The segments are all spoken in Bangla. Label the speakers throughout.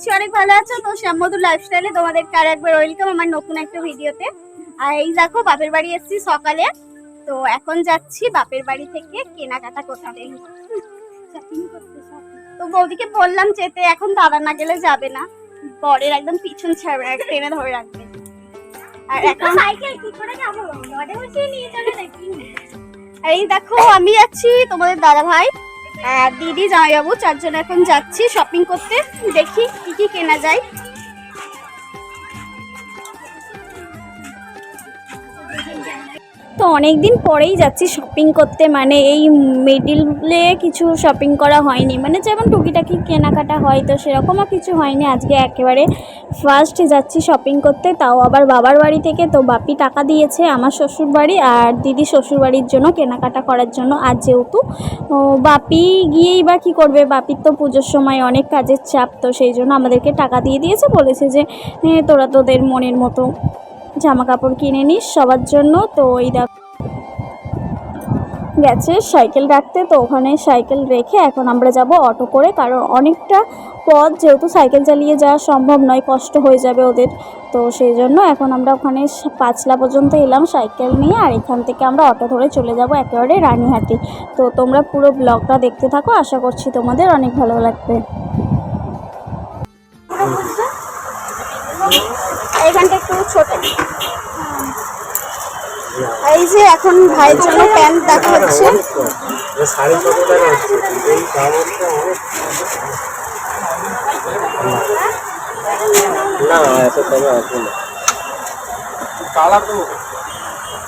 Speaker 1: করছি অনেক ভালো আছো তো শ্যামধুর লাইফস্টাইলে তোমাদেরকে আর একবার ওয়েলকাম আমার নতুন একটা ভিডিওতে আর এই দেখো বাপের বাড়ি এসেছি সকালে তো এখন যাচ্ছি বাপের বাড়ি থেকে কেনাকাটা করতে তো বৌদিকে বললাম যেতে এখন দাদা না গেলে যাবে না বরের একদম পিছন ছাড়বে না টেনে ধরে রাখবে আর এখন সাইকেল কি করে যাব নিয়ে নাকি আর এই দেখো আমি যাচ্ছি তোমাদের দাদা ভাই আর দিদি জামাইবাবু চারজন এখন যাচ্ছি শপিং করতে। দেখি কি কি কেনা যায়। তো অনেক দিন পরেই যাচ্ছি শপিং করতে। মানে এই মিডিলে কিছু শপিং করা হয়নি। মানে যেমন টুকিটাকি কেনাকাটা হয়, তো সেরকমও কিছু হয়নি। আজকে একেবারে ফার্স্ট যাচ্ছি শপিং করতে। তাও আবার বাবার বাড়ি থেকে। তো বাপি টাকা দিয়েছে আমার শ্বশুর বাড়ি আর দিদি শ্বশুর বাড়ির জন্য কেনাকাটা করার জন্য। আর যেহেতু বাপি গিয়েই বা কী করবে? বাপির তো পুজোর সময় অনেক কাজের চাপ। তো সেই জন্য আমাদেরকে টাকা দিয়ে দিয়েছে। বলেছে যে তোরা তোদের মনের মতো জামা কাপড় কিনে নিস সবার জন্য, তো ওই দেখ গেছে সাইকেল রাখতে তো ওখানে সাইকেল রেখে এখন আমরা যাব অটো করে, কারণ অনেকটা পথ যেহেতু সাইকেল চালিয়ে যাওয়া সম্ভব নয়, কষ্ট হয়ে যাবে ওদের, তো সেই জন্য এখন আমরা ওখানে পাঁচলা পর্যন্ত এলাম সাইকেল নিয়ে, আর এখান থেকে আমরা অটো ধরে চলে যাব একেবারে রানীহাটি। তো তোমরা পুরো ব্লগটা দেখতে থাকো, আশা করছি তোমাদের অনেক ভালো লাগবে। এইখানটা একটু ছোট। এই যে এখন ভাইয়ের জন্য প্যান্ট দেখা হচ্ছে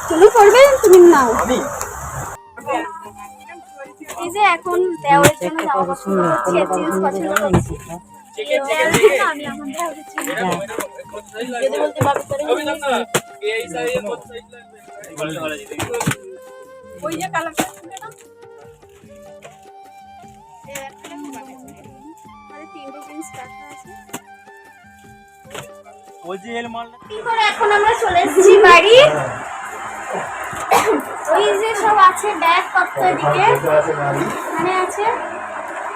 Speaker 1: তুমি করবে তুমি নাও। এই যে এখন দেওয়ার জন্য জামা পছন্দ করছি জিন্স পছন্দ করছি। আমি এখন ওই যে কালারটা আমরা চলে এসেছি বাড়ি? ওই যে সব আছে ব্যাগ পত্র এদিকে মানে আছে।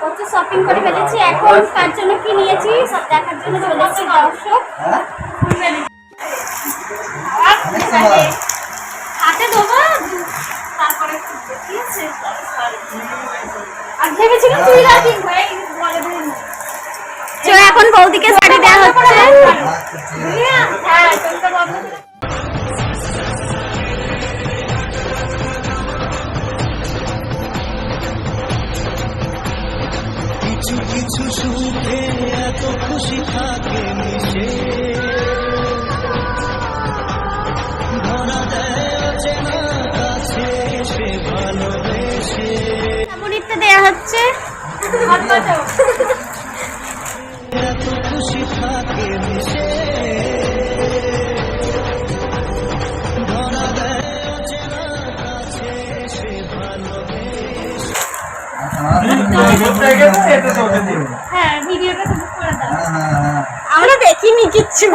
Speaker 1: কত শপিং করে ফেলেছি। এখন তার জন্য কি নিয়েছি সব দেখার জন্য চলে এসেছি দর্শক। হাতে দেবো তারপরে ঠিক আছে? আর ভেবেছিলাম তুই রাখি বলে বলে না। তো এখন বৌদিকে শাড়ি দেওয়া হচ্ছে। হ্যাঁ
Speaker 2: কিছু সুখে এত খুশি থাকে মিশে। ধরা দেয় অচেনা কাছে সে ভালোবেসে।
Speaker 1: সামরিকটা হচ্ছে? হ্যাঁ ভিডিওটা তো করে দাও। আমরা দেখিনি কিচ্ছু।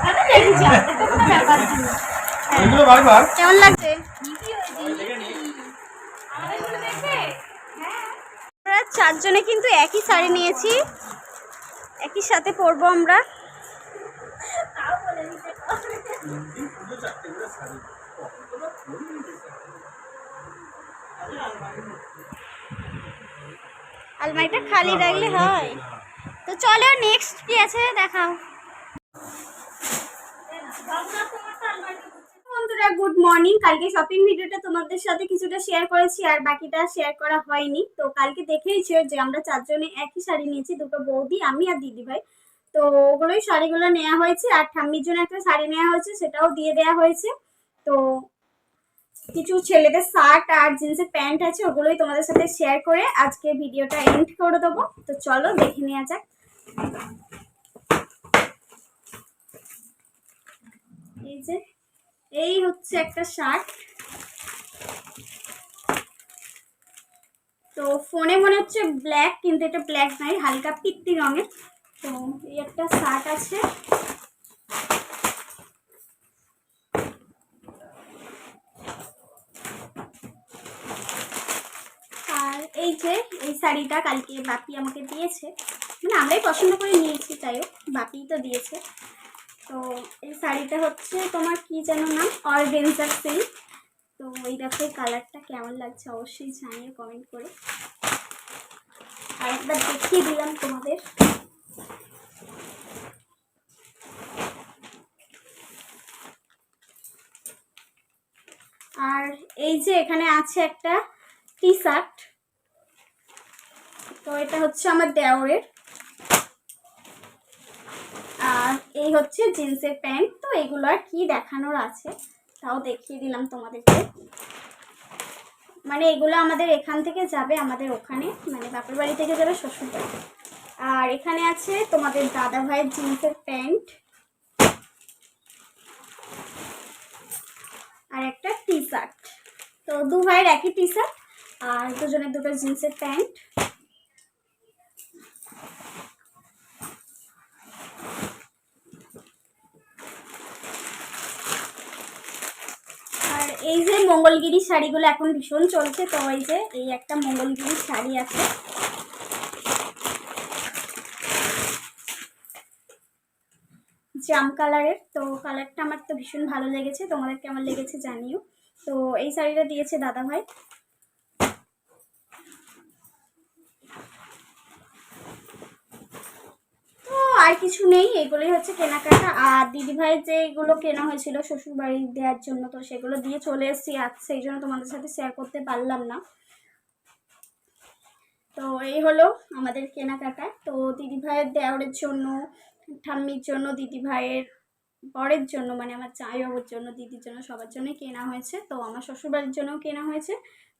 Speaker 1: আপনারা দেখেছি আমাদের কোনো ব্যাপার ছিল কেমন লাগছে? আমরা চারজনে কিন্তু একই শাড়ি নিয়েছি। একই সাথে পরবো আমরা। আলমারিটা খালি রাখলে হয়। তো চলো নেক্সট কি আছে দেখাও। বন্ধুরা গুড মর্নিং কালকে শপিং ভিডিওটা তোমাদের সাথে কিছুটা শেয়ার করেছি আর বাকিটা শেয়ার করা হয়নি। তো কালকে দেখেইছো যে আমরা চারজনে একই শাড়ি নিয়েছি দুটো বৌদি আমি আর দিদি ভাই তো ওগুলোই শাড়িগুলো নেওয়া হয়েছে আর ঠাম্মির জন্য একটা শাড়ি নেওয়া হয়েছে সেটাও দিয়ে দেওয়া হয়েছে। তো কিছু ছেলেদের শার্ট আর জিন্সের প্যান্ট আছে, ওগুলোই তোমাদের সাথে শেয়ার করে আজকে ভিডিওটা এন্ড করে দেবো। তো চলো দেখে নেওয়া যাক। এই যে, এই হচ্ছে একটা শার্ট। তো ফোনে মনে হচ্ছে ব্ল্যাক কিন্তু এটা ব্ল্যাক নাই হালকা পিত্তি রঙের। তো এই একটা শার্ট আছে আর এই যে এই শাড়িটা কালকে বাপি আমাকে দিয়েছে। মানে আমরাই পছন্দ করে নিয়েছি, যাই হোক, বাপিই তো দিয়েছে। তো এই শাড়িটা হচ্ছে তোমার কি যেন নাম? অর্গেনজার সিল্ক তো এই দেখো কালারটা কেমন লাগছে, অবশ্যই জানিয়ে কমেন্ট করে। আর একবার দেখিয়ে দিলাম তোমাদের। আর এই যে এখানে আছে একটা টি শার্ট তো এটা হচ্ছে আমার দেওরের। আর এই হচ্ছে জিন্সের প্যান্ট। তো এগুলো আর কি দেখানোর আছে, তাও দেখিয়ে দিলাম তোমাদেরকে। মানে এগুলো আমাদের এখান থেকে যাবে, আমাদের ওখানে মানে বাপের বাড়ি থেকে যাবে শ্বশুর বাড়ি। আর এখানে আছে তোমাদের দাদা ভাইয়ের জিন্সের প্যান্ট। আর একটা টি শার্ট তো দু ভাইয়ের একই টি শার্ট আর দুজনের দুটো জিন্সের প্যান্ট আর এই যে মঙ্গলগিরি শাড়িগুলো এখন ভীষণ চলছে, তো ওই যে এই একটা মঙ্গলগিরি শাড়ি আছে। জাম কালারের, তো কালারটা আমার তো ভীষণ ভালো লেগেছে, তোমাদের কেমন লেগেছে জানিও। তো এই শাড়িটা দিয়েছে দাদা ভাই তো আর কিছু নেই, এগুলোই হচ্ছে কেনাকাটা। আর দিদিভাইয়ের যে এগুলো কেনা হয়েছিল শ্বশুর বাড়ি দেওয়ার জন্য, তো সেগুলো দিয়ে চলে এসেছি। আজ সেই জন্য তোমাদের সাথে শেয়ার করতে পারলাম না। তো এই হলো আমাদের কেনাকাটা। তো দিদিভাইয়ের দেওরের জন্য, ঠাম্মির জন্য, দিদিভাইয়ের বরের জন্য মানে আমার জামাইবাবুর জন্য, দিদির জন্য, সবার জন্যই কেনা হয়েছে। তো আমার শ্বশুরবাড়ির জন্যও কেনা হয়েছে।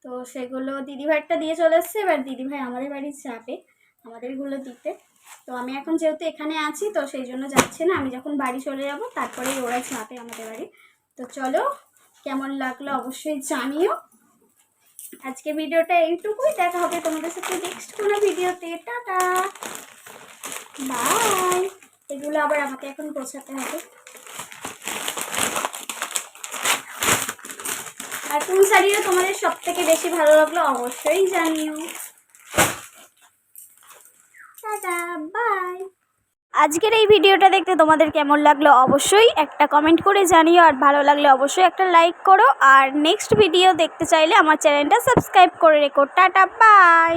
Speaker 1: তো সেগুলো দিদিভাইয়েরটা দিয়ে চলে এসছে। এবার দিদিভাই আমাদের বাড়ি যাবে। আমাদেরগুলো দিতে। তো আমি এখন যেহেতু এখানে আছি, তো সেই জন্য যাচ্ছে না। আমি যখন বাড়ি চলে যাব, তারপরেই ওরা যাবে আমাদের বাড়ি। তো চলো, কেমন লাগল অবশ্যই জানিও। আজকে ভিডিওটা এইটুকুই। দেখা হবে তোমাদের সাথে নেক্সট কোনো ভিডিওতে। টাটা। বাই এগুলো আবার আমাকে এখন গোছাতে হবে। আর কোন শাড়িটা তোমাদের সব থেকে বেশি ভালো লাগল অবশ্যই জানিও টাটা বাই আজকের এই ভিডিওটা দেখতে তোমাদের কেমন লাগল অবশ্যই একটা কমেন্ট করে জানিও, আর ভালো লাগলে অবশ্যই একটা লাইক করো। আর নেক্সট ভিডিও দেখতে চাইলে আমার চ্যানেলটা সাবস্ক্রাইব করে রেখো। Tata bye